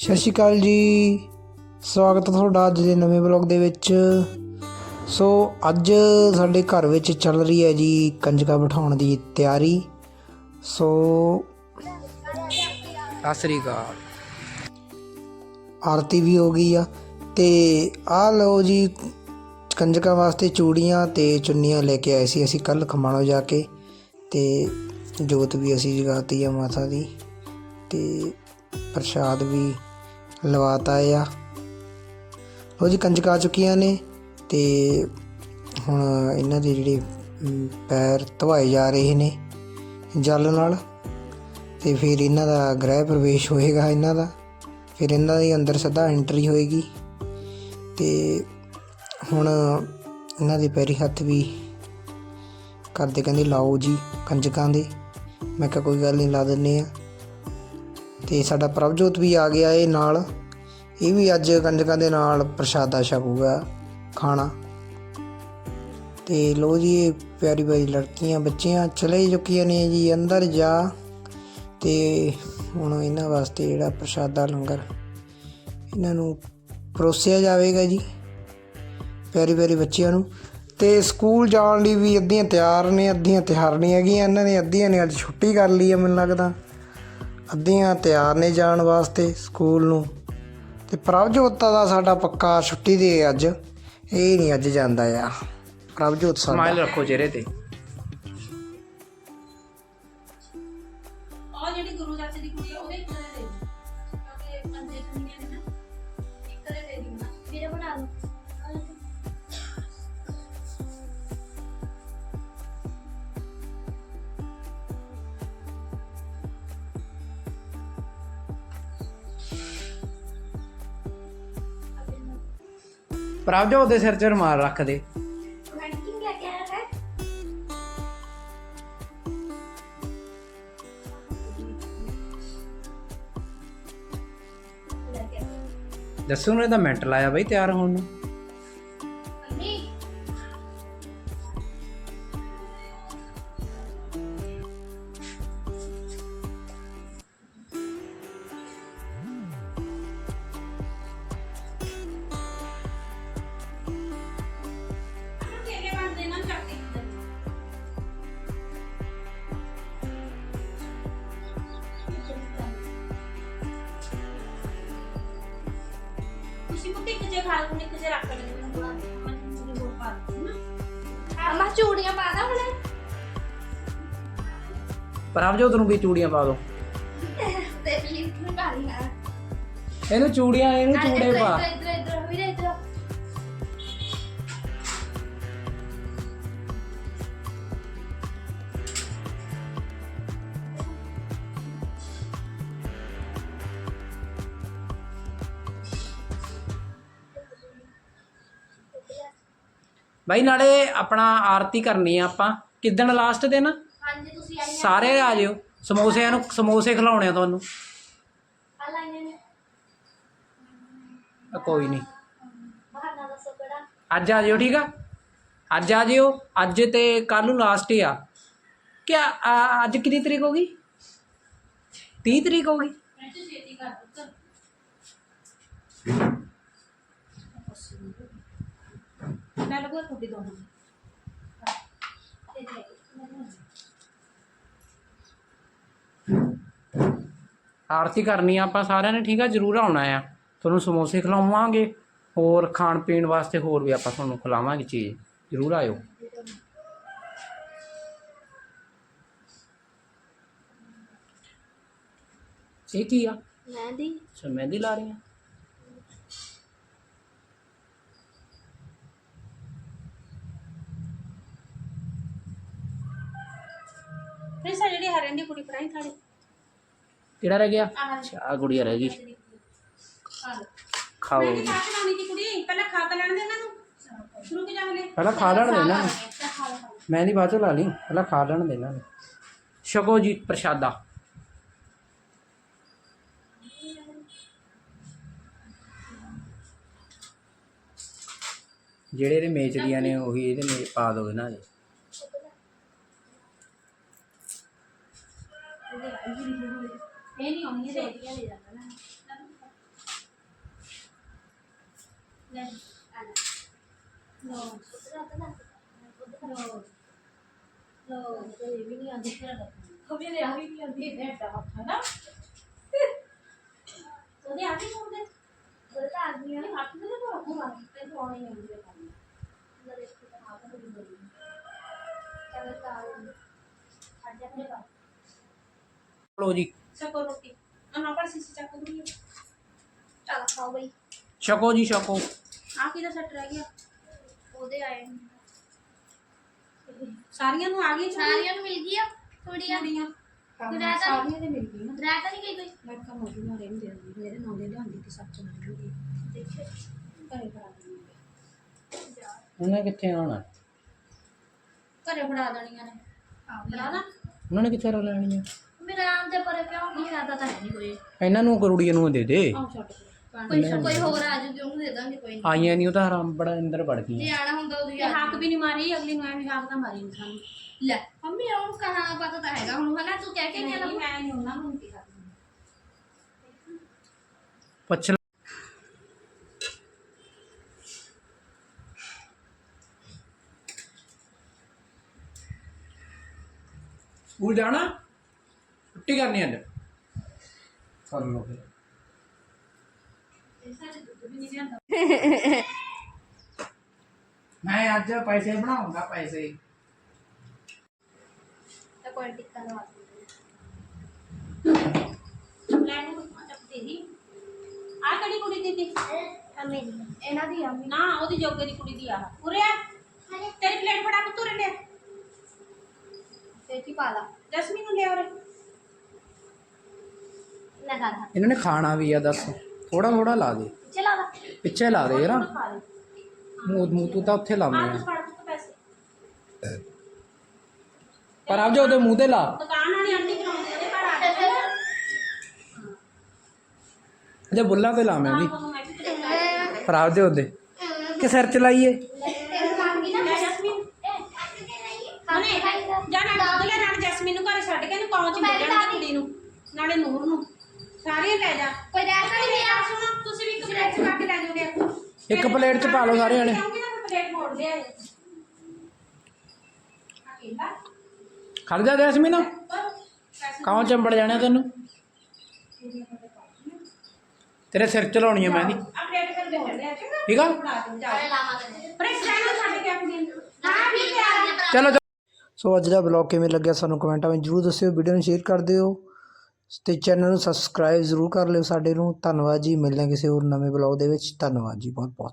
ਸਤਿ ਸ਼੍ਰੀ ਅਕਾਲ ਜੀ। ਸਵਾਗਤ ਹੈ ਤੁਹਾਡਾ ਅੱਜ ਦੇ ਨਵੇਂ ਵਲੌਗ ਦੇ ਵਿੱਚ। ਸੋ ਅੱਜ ਸਾਡੇ ਘਰ ਵਿੱਚ ਚੱਲ ਰਹੀ ਹੈ ਜੀ ਕੰਜਕਾ ਬਿਠਾਉਣ ਦੀ ਤਿਆਰੀ। ਸੋ ਸਤਿ ਸ਼੍ਰੀ ਅਕਾਲ। ਆਰਤੀ ਵੀ ਹੋ ਗਈ ਆ। ਤੇ ਆ ਲਓ ਜੀ ਕੰਜਕਾਂ ਵਾਸਤੇ ਚੂੜੀਆਂ ਤੇ ਚੁੰਨੀਆਂ ਲੈ ਕੇ ਆਏ ਸੀ ਅਸੀਂ ਕੱਲ ਖਮਾਣੋ ਜਾ ਕੇ। ਤੇ ਜੋਤ ਵੀ ਅਸੀਂ ਜਗਾਤੀ ਆ ਮਾਤਾ ਦੀ। ਤੇ ਪ੍ਰਸ਼ਾਦ ਵੀ ਲਵਾਤਾ ਆ। ਲੋ ਜੀ, ਕੰਜਕਾਂ ਆ ਚੁੱਕੀਆਂ ਨੇ ਤੇ ਹੁਣ ਇਹਨਾਂ ਦੇ ਜਿਹੜੇ ਪੈਰ ਧਵਾਏ ਜਾ ਰਹੇ ਨੇ ਜਲ ਨਾਲ। ਤੇ ਫਿਰ ਇਹਨਾਂ ਦਾ ਗ੍ਰਹਿ ਪ੍ਰਵੇਸ਼ ਹੋਏਗਾ ਇਹਨਾਂ ਦਾ। ਫਿਰ ਇਹਨਾਂ ਦੇ ਅੰਦਰ ਸਿੱਧਾ ਐਂਟਰੀ ਹੋਏਗੀ। ਤੇ ਹੁਣ ਇਹਨਾਂ ਦੇ ਪੈਰੀ ਹੱਥ ਵੀ ਕਰਦੇ, ਕਹਿੰਦੇ, ਲਾਓ ਜੀ ਕੰਜਕਾਂ ਦੇ। ਮੈਂ ਕਿਹਾ, ਕੋਈ ਗੱਲ ਨਹੀਂ ਲਾ ਦਿੰਨੇ ਆ। ਤੇ ਸਾਡਾ ਪ੍ਰਭਜੋਤ ਵੀ ਆ ਗਿਆ ਇਹ ਨਾਲ। ਇਹ ਵੀ ਅੱਜ ਕੰਜਕਾਂ ਦੇ ਨਾਲ ਪ੍ਰਸ਼ਾਦਾ ਛਕੂਗਾ ਖਾਣਾ। ਤੇ ਲੋ ਜੀ ਪਿਆਰੀ ਪਿਆਰੀ ਲੜਕੀਆਂ, ਬੱਚੀਆਂ ਚਲੇ ਚੁੱਕੀਆਂ ਨੇ ਜੀ ਅੰਦਰ ਜਾ। ਤੇ ਹੁਣ ਇਹਨਾਂ ਵਾਸਤੇ ਜਿਹੜਾ ਪ੍ਰਸ਼ਾਦਾ ਲੰਗਰ, ਇਹਨਾਂ ਨੂੰ ਪਰੋਸਿਆ ਜਾਵੇਗਾ ਜੀ ਪਿਆਰੀ ਪਿਆਰੀ ਬੱਚਿਆਂ ਨੂੰ। ਤੇ ਸਕੂਲ ਜਾਣ ਲਈ ਵੀ ਅੱਧੀਆਂ ਤਿਆਰ ਨੇ, ਅੱਧੀਆਂ ਤਿਆਰ ਨਹੀਂ ਹੈਗੀਆਂ, ਇਹਨਾਂ ਨੇ ਅੱਧੀਆਂ ਨੇ ਅੱਜ ਛੁੱਟੀ ਕਰ ਲਈ ਹੈ ਮੈਨੂੰ ਲੱਗਦਾ। ਅੱਧੀਆਂ ਤਿਆਰ ਨੇ ਜਾਣ ਵਾਸਤੇ ਸਕੂਲ ਨੂੰ। ਅਤੇ ਪ੍ਰਭਜੋਤ ਦਾ ਸਾਡਾ ਪੱਕਾ ਛੁੱਟੀ ਦੇ ਅੱਜ। ਇਹ ਨਹੀਂ ਅੱਜ ਜਾਂਦਾ ਆ ਪ੍ਰਭਜੋਤ ਸਾਡਾ। ਸਮਾਈਲ ਰੱਖੋ ਚਿਹਰੇ ਤੇ। ਪ੍ਰਭਜੋਤ ਦੇ ਸਿਰ 'ਚ ਰੁਮਾਲ ਰੱਖ ਦੇ। ਰੈਂਕਿੰਗ ਦੱਸੂ ਨੇ ਤਾਂ ਮਿੰਟ ਲਾਇਆ ਬਈ ਤਿਆਰ ਹੋਣ ਨੂੰ। ਇੱਕ ਜੇ ਖਾ ਲਓ ਇੱਕ ਜੇ ਰੱਖ ਲੈਣਾ ਮੈਂ ਤੁਹਾਨੂੰ ਹੋਰ ਪਾ ਦੂੰ ਨਾ। ਅਮਾ ਚੂੜੀਆਂ ਪਾ ਦਾਂ ਹੁਣੇ। ਨੂੰ ਵੀ ਚੂੜੀਆਂ ਪਾ ਦੋ। ਤੇ ਲਿਫਟ ਨੂੰ ਪਾ ਲਿਆ ਇਹਨੂੰ ਚੂੜੀਆਂ ਇਹਨੂੰ ਚੂੜੇ ਪਾ। ਬਾਈ ਨਾਲੇ ਆਪਣਾ ਆਰਤੀ ਕਰਨੀ ਆ ਆਪਾਂ। ਕਿਦਣ ਲਾਸਟ ਦਿਨ? ਹਾਂਜੀ ਤੁਸੀਂ ਆਈਆਂ ਸਾਰੇ ਆ ਜਿਓ। ਸਮੋਸਿਆਂ ਨੂੰ ਸਮੋਸੇ ਖਿਲਾਉਣੇ ਆ ਤੁਹਾਨੂੰ। ਆ ਲਾਈਆਂ ਨੇ ਆ। ਕੋਈ ਨਹੀਂ ਬਹਾਨਾ ਦੱਸੋ ਕਿਹੜਾ? ਅੱਜ ਆ ਜਿਓ ਠੀਕ ਆ? ਅੱਜ ਆ ਜਿਓ। ਅੱਜ ਤੇ ਕੱਲ ਨੂੰ ਲਾਸਟ ਹੀ ਆ। ਆ- ਅੱਜ ਕਿੰਨੀ ਤਰੀਕ ਹੋ ਗਈ? 30 ਤਰੀਕ ਹੋ ਗਈ? ਮੈਂ ਤੇ ਛੇਤੀ ਕਰ ਦਿੱਤਾ ਮੈਂ ਲਗਵਾ ਕੁੱਡੀ ਦੋਹਾਂ ਤੇ ਦੇ ਆਰਤੀ ਕਰਨੀ ਆ ਆਪਾਂ ਸਾਰਿਆਂ ਨੇ ਠੀਕ ਆ? ਜਰੂਰ ਆਉਣਾ ਆ। ਤੁਹਾਨੂੰ ਸਮੋਸੇ ਖਿਲਾਵਾਂਗੇ ਹੋਰ ਖਾਣ ਪੀਣ ਵਾਸਤੇ ਹੋਰ ਵੀ ਆਪਾਂ ਤੁਹਾਨੂੰ ਖਿਲਾਵਾਂਗੇ ਚੀਜ਼। ਜਰੂਰ ਆਇਓ। ਇਹ ਕੀ ਆ? ਮਹਿੰਦੀ। ਅੱਛਾ ਮਹਿੰਦੀ ਲਾ ਰਹੀ ਆ ਫਿਰ ਕੁੜੀ ਥਾੜੀ। ਕਿਹੜਾ ਰਹਿ ਗਿਆ? ਆਹ। ਆ ਗੁੜੀਆ ਰਹਿ ਗਈ। ਖਾਓ। ਮੈਂ ਬਣਾਉਣੀ ਕੁੜੀ ਪਹਿਲਾਂ ਖਾ ਕੇ ਲੈਣ ਦੇ ਇਹਨਾਂ ਨੂੰ। ਰੁਕ ਜਾਵਲੇ? ਪਹਿਲਾਂ ਖਾ ਲੈਣ ਦੇ ਇਹਨਾਂ ਨੂੰ। ਲਓ ਮਹਿੰਦੀ ਬਾਅਦ ਚੋਂ ਲਾ ਲਈ ਪਹਿਲਾਂ ਖਾ ਲੈਣ ਦੇ ਇਹਨਾਂ ਨੂੰ। ਛਕੋ ਜੀ ਪ੍ਰਸ਼ਾਦਾ। ਜਿਹੜੇ ਇਹਦੇ ਮੇਚ ਦੀਆਂ ਨੇ ਉਹੀ ਇਹਦੇ ਮੇ ਪਾ ਦਿਓ ਇਹਨਾਂ ਦੇ ਇਹ ਨਹੀਂ ਆਉਣੀ ਰੇਡੀਆਂ ਲੈ ਜਾਂਦਾ ਨਾ ਲੈ ਆ ਲੈ ਲੋ ਲੋ ਲੋ ਤੇ ਇਹ ਵੀ ਨਹੀਂ ਨੇ ਨਾ ਤਾਂ ਨਾ ਤੇ ਤੋਂ ਹੈ ਕੰਮ ਤਾਂ ਤਾਂ ਛਕੋ ਜੀ ਛਕੋ। ਆ ਕਿਹਦਾ ਸੱਟ ਰਹਿ ਗਿਆ? ਉਹਦੇ ਆਏ ਨੇ। ਸਾਰੀਆਂ ਨੂੰ ਆ ਗਈ ਸਾਰਿਆਂ ਨੂੰ ਮਿਲ ਗਈ ਆ ਥੋੜੀਆਂ ਕੁੜੀਆਂ ਗੁਜਰਾਤ ਸਾਰੀਆਂ ਦੇ ਮਿਲ ਗਈ ਨਾ ਰਾਤ ਨਹੀਂ ਗਈ ਕੋਈ? ਮੈਂ ਕਹਾਂ ਮੋਦੀ ਮਾਰੇ ਨਹੀਂ ਦੇ ਮੇਰੇ ਨਾਲ ਦੇ ਲਿਆਂਦੀ ਤੇ ਸੱਚ ਨਹੀਂ ਗਈ ਦੇਖੇ ਘਰੇ ਫੜਾ ਦੇਣੀ ਉਹਨੇ ਕਿੱਥੇ ਆਉਣਾ? ਘਰੇ ਫੜਾ ਦੇਣੀਆਂ ਨੇ। ਫੜਾ ਨਾ ਉਹਨਾਂ ਨੇ ਕਿੱਥੇ ਲੈਣੀ ਆ ਮੇਰੇ ਆਮ ਦੇ ਪਰੇ ਕਿਉਂ ਨਹੀਂ ਆਦਾ ਤਾਂ ਹੈ ਨਹੀਂ ਕੋਈ। ਇਹਨਾਂ ਨੂੰ ਕਰੂੜੀਆਂ ਨੂੰ ਦੇ ਦੇ। ਆਹ ਛੱਡ ਕੋਈ ਕੋਈ ਹੋਰ ਆ ਉਹਨੂੰ ਦੇ ਦਾਂਗੇ ਕੋਈ ਨਹੀਂ ਆਈਆਂ ਨਹੀਂ ਉਹ ਤਾਂ ਹਰਾਮ ਬੜਾ ਅੰਦਰ ਵੜ ਜੇ ਗਈਆਂ ਆਣਾ ਹੁੰਦਾ ਉਹਦੀ ਇਹ ਹੱਕ ਵੀ ਨਹੀਂ ਮਾਰੀ ਅਗਲੀ ਨੂੰ ਐਵੇਂ ਹੱਕ ਤਾਂ ਮਾਰੀ ਨਹੀਂ ਸਾਨੂੰ। ਲੈ ਮੰਮੀ ਉਹਨੂੰ ਕਹਾਂ ਪਤਾ ਤਾਂ ਹੈਗਾ ਹੁਣ ਹਨਾ ਤੂੰ ਕਹਿ ਕੇ ਗਿਆ ਨਹੀਂ ਮੈਂ ਨਹੀਂ ਉਹਨਾਂ ਨੂੰ ਕੀ ਕਰਦੀ ਪੁੱਛ ਲੈ। ਸਕੂਲ ਜਾਣਾ? ਛੁੱਟੀ ਕਰਨੀ ਅੱਜ? ਕਰ ਲਓ ਫਿਰ ਸਾਡੇ ਦੁੱਧ ਵੀ ਨਹੀਂ ਲਿਆਂਦਾ ਮੈਂ ਅੱਜ ਪੈਸੇ ਬਣਾਉਂਗਾ ਪੈਸੇ ਤਾਂ ਕੋਈ ਟਿੱਕਾ ਲਵਾ ਲੈ ਨੂੰ ਚੱਪ ਤੇਰੀ ਆ ਕਿਹੜੀ ਕੁੜੀ ਦੀ ਤੀ ਮੇਰੀ ਇਹਨਾਂ ਦੀ ਆ ਨਾ ਉਹਦੀ ਜੋਗੇ ਦੀ ਕੁੜੀ ਦੀ ਆ ਉਰੇ ਆ ਲੈ ਦੇ ਪਿੱਛੇ ਲਾ ਦੇ ਯਾਰ। ਮੂੰਹ ਮੂੰਹ ਤੂੰ ਤਾਂ ਉੱਥੇ ਲਾਉਂਦੇ ਆ। ਤੂੰ ਪੈਸੇ। ਪਰ ਆਪ ਜਾ ਉਹਦੇ ਮੂੰਹ ਤੇ ਲਾ। ਦੁਕਾਨ ਵਾਲੀ ਆਂਟੀ ਕਰਾਉਂਦੀ ਉਹਦੇ ਘਰ ਆ ਕੇ। ਜੇ ਬੁੱਲਾਂ ਤੇ ਲਾ ਮੈਂ ਕਰਾਉਂਦਾ ਪਰ ਆਪ ਦੇ ਉਹਦੇ। ਕਿ ਸਿਰ ਚ ਲਾਈਏ? ਨਾਲ ਜਸਮੀਨ। ਨੂੰ ਘਰੇ ਛੱਡ ਕੇ ਇਹਨੂੰ ਪਹੁੰਚ ਮਿਲ ਜਾਣਗੇ ਕੁੜੀ ਨੂੰ। ਨਾਲੇ ਨੂਰ ਨੂੰ। ਸਾਰੀਆਂ ਲੈ ਜਾ। ਕੋਈ ਰਹਿ ਨਹੀਂ ਆ ਸੁਣੋ ਤੁਸੀਂ ਇੱਕ ਪਲੇਟ ਚ ਪਾ ਕੇ ਲੈ ਜਾਓਗੇ ਇੱਕ ਪਲੇਟ ਚ ਪਾ ਲਓ ਸਾਰੇ ਜਣੇ ਪਲੇਟ ਮੋੜ ਲਿਆ ਅਕੇਲਾ ਖੜ ਜਾ ਜੈਸਮੀਨ। ਕਾਹ ਚੰਬੜ ਜਾਣਾ ਤੈਨੂੰ? ਤੇਰੇ ਸਿਰ ਚ ਲਾਉਣੀ ਆ ਮੈਂ ਦੀ ਠੀਕ ਆ? ਚਲੋ ਸੋ ਅੱਜ ਦਾ ਬਲੌਗ ਕਿਵੇਂ ਲੱਗਿਆ ਸਾਨੂੰ ਕਮੈਂਟਾਂ ਵਿੱਚ ਜਰੂਰ ਦੱਸਿਓ ਵੀਡੀਓ ਨੂੰ ਸ਼ੇਅਰ ਕਰ ਦਿਓ। ਅਤੇ ਚੈਨਲ ਨੂੰ ਸਬਸਕ੍ਰਾਈਬ ਜ਼ਰੂਰ ਕਰ ਲਿਓ ਸਾਡੇ ਨੂੰ। ਧੰਨਵਾਦ ਜੀ। ਮਿਲਦੇ ਹਾਂ ਕਿਸੇ ਹੋਰ ਨਵੇਂ ਬਲੌਗ ਦੇ ਵਿੱਚ। ਧੰਨਵਾਦ ਜੀ। ਬਹੁਤ ਬਹੁਤ